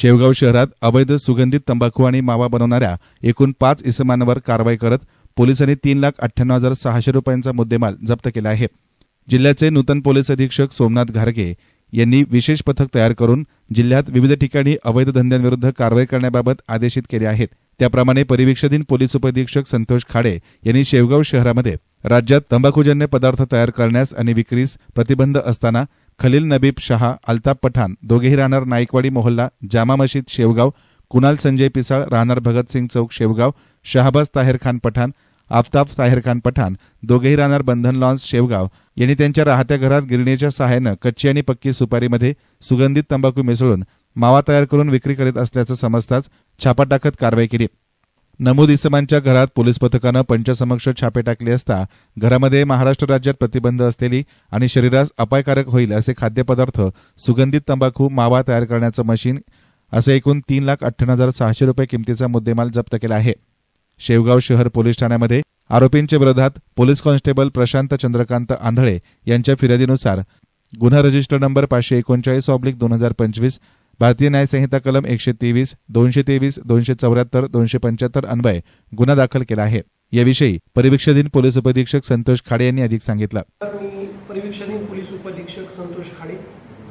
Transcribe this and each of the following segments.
शेवगाव शहरात अवैध सुगंधित तंबाखू आणि मावा बनवणाऱ्या एकूण पाच इसमांवर कारवाई करत पोलिसांनी तीन लाख अठ्ठ्याण्णव हजार सहाशे रुपयांचा मुद्देमाल जप्त केला आहे. जिल्ह्याचे नूतन पोलीस अधीक्षक सोमनाथ घारगे यांनी विशेष पथक तयार करून जिल्ह्यात विविध ठिकाणी अवैध धंद्यांविरुद्ध कारवाई करण्याबाबत आदेशित केले आहेत. त्याप्रमाणे परिवीक्षाधीन पोलीस उपअधीक्षक संतोष खाडे यांनी शेवगाव शहरामध्ये राज्यात तंबाखूजन्य पदार्थ तयार करण्यास आणि विक्रीस प्रतिबंध असताना खलील नबीब शहा अल्ताफ पठाण दोघेही राहणार नाईकवाडी मोहल्ला जामा मशीद शेवगाव कुणाल संजय पिसाळ राहणार भगतसिंग चौक शेवगाव शहाबाज ताहेर खान पठाण आफताब ताहेर खान पठाण दोघेही राहणार बंधन लॉन्स शेवगाव. यांनी त्यांच्या राहत्या घरात गिरणीच्या सहाय्यानं कच्ची आणि पक्की सुपारीमध्ये सुगंधित तंबाखू मिसळून मावा तयार करून विक्री करीत असल्याचं समजताच छापा टाकत कारवाई केली. नमूद इसमांच्या घरात पोलीस पथकानं पंचसमक्ष छापे टाकले असता घरामध्ये महाराष्ट्र राज्यात प्रतिबंध असलेली आणि शरीरास अपायकारक होईल असे खाद्यपदार्थ सुगंधित तंबाखू मावा तयार करण्याचं मशीन असे एकूण तीन लाख अठ्ठ्याण्णव हजार सहाशे रुपये किमतीचा मुद्देमाल जप्त केला आहे. शेवगाव शहर पोलीस ठाण्यामध्ये आरोपींच्या विरोधात पोलीस कॉन्स्टेबल प्रशांत चंद्रकांत आंधळे यांच्या फिर्यादीनुसार गुन्हा रजिस्टर नंबर पाचशे एकोणचाळीस ऑब्लिक दोन हजार पंचवीस भारतीय न्याय संहिता कलम एकशे तेवीस दोनशे तेवीस दोनशे चौऱ्याहत्तर दोनशे पंच्याहत्तर अन्वय गुन्हा दाखल केला आहे. याविषयी परिवीक्षाधीन पोलीस उपअधीक्षक संतोष खाडे यांनी अधिक सांगितलं. परिवीक्षाधीन पोलीस उपअधीक्षक संतोष खाडे.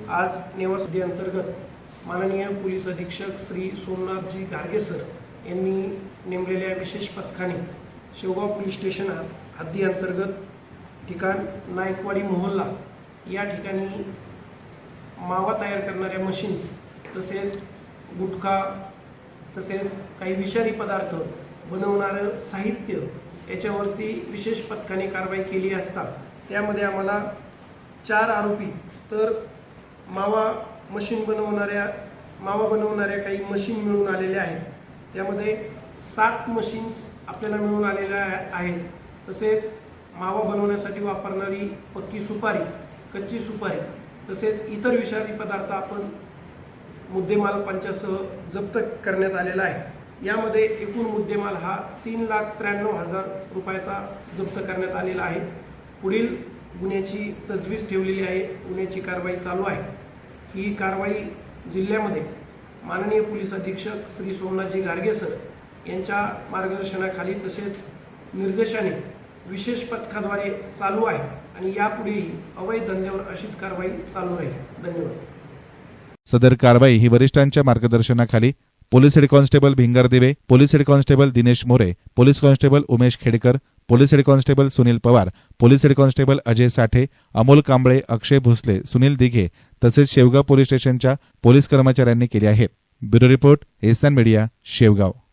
आज नेवासदी अंतर्गत माननीय पोलीस अधीक्षक श्री सोमनाथजी गार्गे सर यांनी नेमलेल्या विशेष पथकाने शेवगाव पोलीस स्टेशन हद्दी अंतर्गत ठिकाण नायकवाडी मोहल्ला या ठिकाणी मावा तयार करणाऱ्या मशीन्स तसेच गुटखा तसेच काही विषारी पदार्थ बनवणारं साहित्य याच्यावरती विशेष पथकाने कारवाई केली असता त्यामध्ये आम्हाला चार आरोपी तर मावा मशीन बनवणाऱ्या मावा बनवणाऱ्या काही मशीन मिळून आलेल्या आहेत. त्यामध्ये सात मशीन्स आपल्याला मिळून आलेल्या आहे- आहेत. तसेच मावा बनवण्यासाठी वापरणारी पक्की सुपारी कच्ची सुपारी तसेच इतर विषारी पदार्थ आपण मुद्देमाल पंचासह जप्त करण्यात आलेला आहे. यामध्ये एकूण मुद्देमाल हा तीन लाख त्र्याण्णव हजार रुपयाचा जप्त करण्यात आलेला आहे. पुढील गुन्ह्याची तजवीज ठेवलेली आहे. गुन्ह्याची कारवाई चालू आहे. ही कारवाई जिल्ह्यामध्ये माननीय पोलीस अधीक्षक श्री सोमनाथजी गार्गे सर यांच्या मार्गदर्शनाखाली तसेच निर्देशाने विशेष पथकाद्वारे चालू आहे आणि यापुढेही अवैध धंद्यावर अशीच कारवाई चालू राहील. धन्यवाद. सदर कारवाई ही वरिष्ठांच्या मार्गदर्शनाखाली police head constable Bhingardive police head constable Dinesh More police constable Umesh Khedkar police head constable Sunil Pawar police head constable Ajay Sathe Amol Kamble Akshay Bhosale Sunil Dighe तसेच शेवगाव पोलीस स्टेशनच्या पोलीस कर्मचाऱ्यांनी केली आहे. Bureau report एसन media Shevgaon.